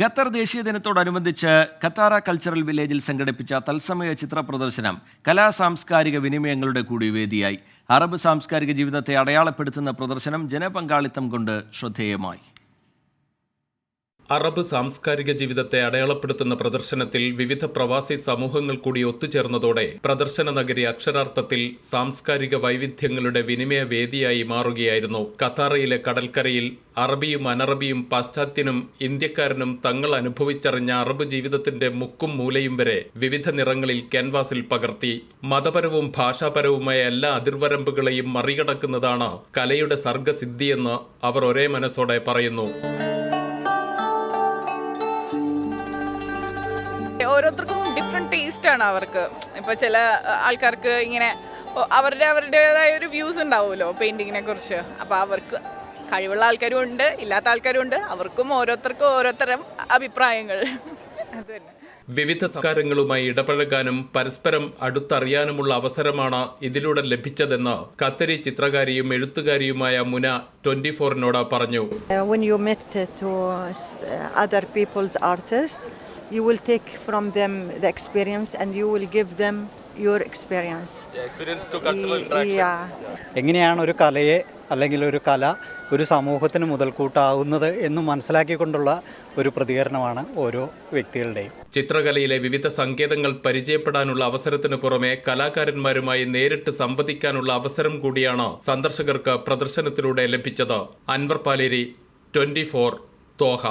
Qatar ദേശീയ ദിനത്തോടനുബന്ധിച്ച് ഖത്താറ cultural വില്ലേജിൽ സംഘടിപ്പിച്ച തത്സമയ ചിത്ര പ്രദർശനം കലാ സാംസ്കാരിക വിനിമയങ്ങളുടെ കൂടി വേദിയായി. അറബ് സാംസ്കാരിക ജീവിതത്തെ അടയാളപ്പെടുത്തുന്ന പ്രദർശനം ജനപങ്കാളിത്തം കൊണ്ട് ശ്രദ്ധേയമായി. അറബ് സാംസ്കാരിക ജീവിതത്തെ അടയാളപ്പെടുത്തുന്ന പ്രദർശനത്തിൽ വിവിധ പ്രവാസി സമൂഹങ്ങൾ കൂടി ഒത്തുചേർന്നതോടെ പ്രദർശന നഗരി അക്ഷരാർത്ഥത്തിൽ സാംസ്കാരിക വൈവിധ്യങ്ങളുടെ വിനിമയ വേദിയായി മാറുകയായിരുന്നു. ഖത്താറയിലെ കടൽക്കരയിൽ അറബിയും അനറബിയും പാശ്ചാത്യനും ഇന്ത്യക്കാരനും തങ്ങൾ അനുഭവിച്ചറിഞ്ഞ അറബ് ജീവിതത്തിന്റെ മുക്കും മൂലയും വരെ വിവിധ നിറങ്ങളിൽ ക്യാൻവാസിൽ പകർത്തി. മതപരവും ഭാഷാപരവുമായ എല്ലാ അതിർവരമ്പുകളെയും മറികടക്കുന്നതാണ് കലയുടെ സർഗസിദ്ധിയെന്ന് അവർ ഒരേ മനസ്സോടെ പറയുന്നു. ഓരോരുത്തർക്കും ഡിഫറെന്റ് ടേസ്റ്റാണ് ആണ് അവർക്ക്. ഇപ്പോൾ ചില ആൾക്കാർക്ക് ഇങ്ങനെ അവരുടെ അവരുടേതായ ഒരു വ്യൂസ് ഉണ്ടാവുമല്ലോ പെയിന്റിങ്ങിനെ കുറിച്ച്. അപ്പോൾ അവർക്ക് കഴിവുള്ള ആൾക്കാരും ഉണ്ട് ഇല്ലാത്ത ആൾക്കാരും ഉണ്ട്. അവർക്കും ഓരോരുത്തർക്കും ഓരോരുത്തരം അഭിപ്രായങ്ങൾ. അത് തന്നെ. വിവിധ സംസ്കാരങ്ങളുമായി ഇടപഴകാനും പരസ്പരം അടുത്തറിയാനുമുള്ള അവസരമാണ് ഇതിലൂടെ ലഭിച്ചതെന്ന് കത്തരി ചിത്രകാരിയും എഴുത്തുകാരിയുമായ മുന ട്വന്റി ഫോറിനോട് പറഞ്ഞു. Uh, when you meet uh, to uh, other people's artists, you will take from them the experience and you will give them your experience. experience to cultural interaction. Yeah. എങ്ങനെയാണ് ഒരു കലയെ അല്ലെങ്കിൽ ഒരു കല ഒരു സമൂഹത്തിന് മുതൽക്കൂട്ടാവുന്നത് എന്ന് മനസ്സിലാക്കിക്കൊണ്ടുള്ള ഒരു പ്രതികരണമാണ് ഓരോ വ്യക്തികളുടെയും ചിത്രകലയിലെ വിവിധ സങ്കേതങ്ങൾ പരിചയപ്പെടാനുള്ള അവസരത്തിന് പുറമെ കലാകാരന്മാരുമായി നേരിട്ട് സംവദിക്കാനുള്ള അവസരം കൂടിയാണ് സന്ദർശകർക്ക് പ്രദർശനത്തിലൂടെ ലഭിച്ചത് അൻവർ പാലേരി ട്വന്റി ഫോർ തോഹ